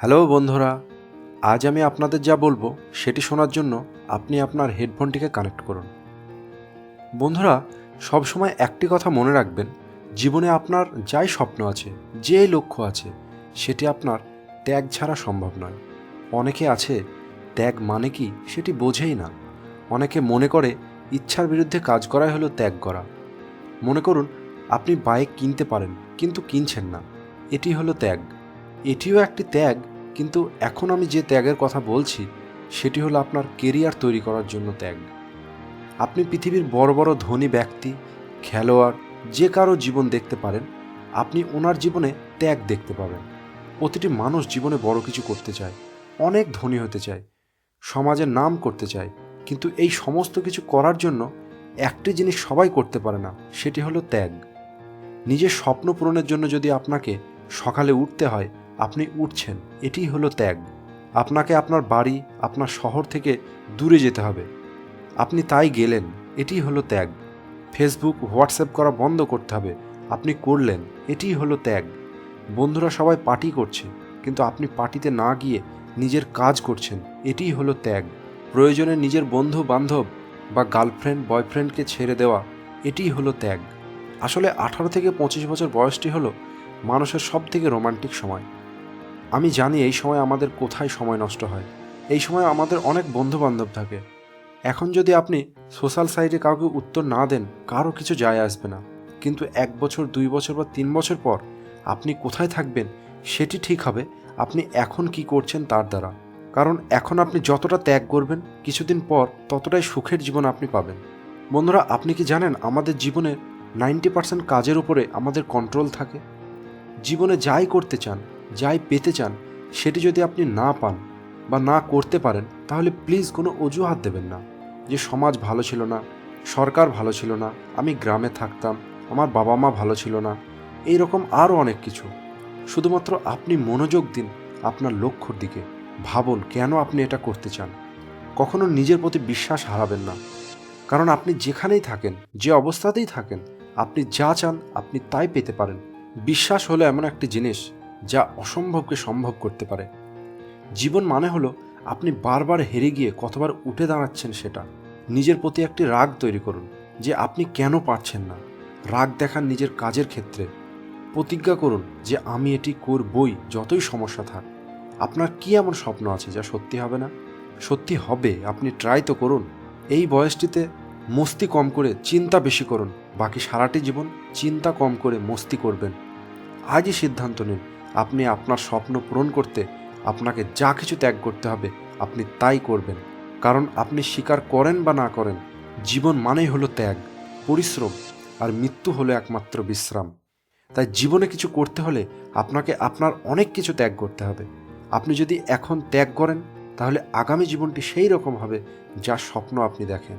Hello বন্ধুরা, আজ আমি আপনাদের যা বলব সেটি শোনার জন্য আপনি আপনার হেডফোনটিকে কানেক্ট করুন। বন্ধুরা, সবসময় একটি কথা মনে রাখবেন, জীবনে আপনার যাই স্বপ্ন আছে যে লক্ষ্য আছে, সেটি আপনার ত্যাগ ছাড়া সম্ভব নয়। অনেকে আছে, ত্যাগ মানে কি সেটি বোঝেই না। অনেকে মনে করে ইচ্ছার বিরুদ্ধে কাজ করাই হলো ত্যাগ করা। মনে করুন, আপনি বাইক কিনতে পারেন, কিন্তু কিনছেন না। এটি হলো ত্যাগ। এটিও একটি ত্যাগ কিন্তু এখন আমি যে ত্যাগের কথা বলছি, সেটি হলো আপনার কেরিয়ার তৈরি করার জন্য ত্যাগ। আপনি পৃথিবীর বড় বড় ধনী ব্যক্তি, খেলোয়াড়, যে কারও জীবন দেখতে পারেন, আপনি ওনার জীবনে ত্যাগ দেখতে পাবেন। প্রতিটি মানুষ জীবনে বড় কিছু করতে চায়, অনেক ধনী হতে চায়, সমাজের নাম করতে চায়, কিন্তু এই সমস্ত কিছু করার জন্য একটি জিনিস সবাই করতে পারে না, সেটি হলো ত্যাগ। নিজের স্বপ্ন পূরণের জন্য যদি আপনাকে সকালে উঠতে হয় আপনি উঠছেন এটিই হলো ত্যাগ। আপনাকে আপনার বাড়ি, আপনার শহর থেকে দূরে যেতে হবে। আপনি তাই গেলেন এটিই হলো ত্যাগ। ফেসবুক হোয়াটসঅ্যাপ করা বন্ধ করতে হবে। আপনি করলেন এটিই হলো ত্যাগ। বন্ধুরা সবাই পার্টি করছে, কিন্তু আপনি পার্টিতে না গিয়ে নিজের কাজ করছেন এটিই হলো ত্যাগ। প্রয়োজনে নিজের বন্ধু বান্ধব বা গার্লফ্রেন্ড বয়ফ্রেন্ডকে ছেড়ে দেওয়া এটিই হলো ত্যাগ। আসলে আঠারো থেকে পঁচিশ বছর বয়সটি হলো মানুষের সব থেকে রোমান্টিক সময়। আমি জানি এই সময় আমাদের কোথায় সময় নষ্ট হয়। এই সময় আমাদের অনেক বন্ধু বান্ধব থাকে। এখন যদি আপনি সোশ্যাল সাইটে কাউকে উত্তর না দেন কারও কিছু যায় আসবে না। কিন্তু এক বছর, দুই বছর বা তিন বছর পর আপনি কোথায় থাকবেন, সেটি ঠিক হবে আপনি এখন কি করছেন তার দ্বারা। কারণ এখন আপনি যতটা ত্যাগ করবেন, কিছুদিন পর ততটাই সুখের জীবন আপনি পাবেন। বন্ধুরা, আপনি কি জানেন আমাদের জীবনের নাইনটি পার্সেন্ট কাজের উপরে আমাদের কন্ট্রোল থাকে? জীবনে যাই করতে চান যাই পেতে চান, সেটি যদি আপনি না পান বা না করতে পারেন, তাহলে প্লিজ কোনো অজুহাত দেবেন না। যে সমাজ ভালো ছিল না, সরকার ভালো ছিল না, আমি গ্রামে থাকতাম, আমার বাবা মা ভালো ছিল না এই রকম আরও অনেক কিছু। শুধুমাত্র আপনি মনোযোগ দিন আপনার লক্ষ্যর দিকে, ভাবুন কেন আপনি এটা করতে চান। কখনো নিজের প্রতি বিশ্বাস হারাবেন না। কারণ আপনি যেখানেই থাকেন, যে অবস্থাতেই থাকেন, আপনি যা চান আপনি তাই পেতে পারেন। বিশ্বাস হলো এমন একটি জিনিস যা অসম্ভবকে সম্ভব করতে পারে। জীবন মানে হলো আপনি বারবার হেরে গিয়ে কতবার উঠে দাঁড়াচ্ছেন সেটা। নিজের প্রতি একটি রাগ তৈরি করুন যে আপনি কেন পারছেন না। রাগ দেখান নিজের কাজের ক্ষেত্রে। প্রতিজ্ঞা করুন যে আমি এটি করবই যতই সমস্যা থাক। আপনার কি এমন স্বপ্ন আছে যা সত্যি হবে না? সত্যি হবে, আপনি ট্রাই তো করুন। এই বয়সটিতে মস্তি কম করে চিন্তা বেশি করুন। বাকি সারাটি জীবন চিন্তা কম করে মস্তি করবেন। আজই সিদ্ধান্ত নিন আপনি আপনার স্বপ্ন পূরণ করতে আপনাকে যা কিছু ত্যাগ করতে হবে, আপনি তাই করবেন। কারণ আপনি স্বীকার করেন বা না করেন, জীবন মানেই হলো ত্যাগ, পরিশ্রম আর মৃত্যু হলো একমাত্র বিশ্রাম। তাই জীবনে কিছু করতে হলে আপনাকে আপনার অনেক কিছু ত্যাগ করতে হবে। আপনি যদি এখন ত্যাগ করেন, তাহলে আগামী জীবনটি সেই রকম হবে যার স্বপ্ন আপনি দেখেন।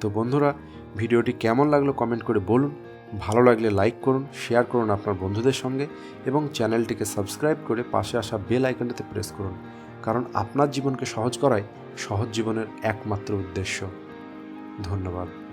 তো বন্ধুরা, ভিডিওটি কেমন লাগল কমেন্ট করে বলুন। ভালো লাগলে লাইক করুন শেয়ার করুন আপনার বন্ধুদের সঙ্গে এবং চ্যানেলটিকে সাবস্ক্রাইব করে পাশে আসা বেল আইকনটিতে প্রেস করুন। কারণ আপনার জীবনকে সহজ করাই সহজ জীবনের একমাত্র উদ্দেশ্য। ধন্যবাদ।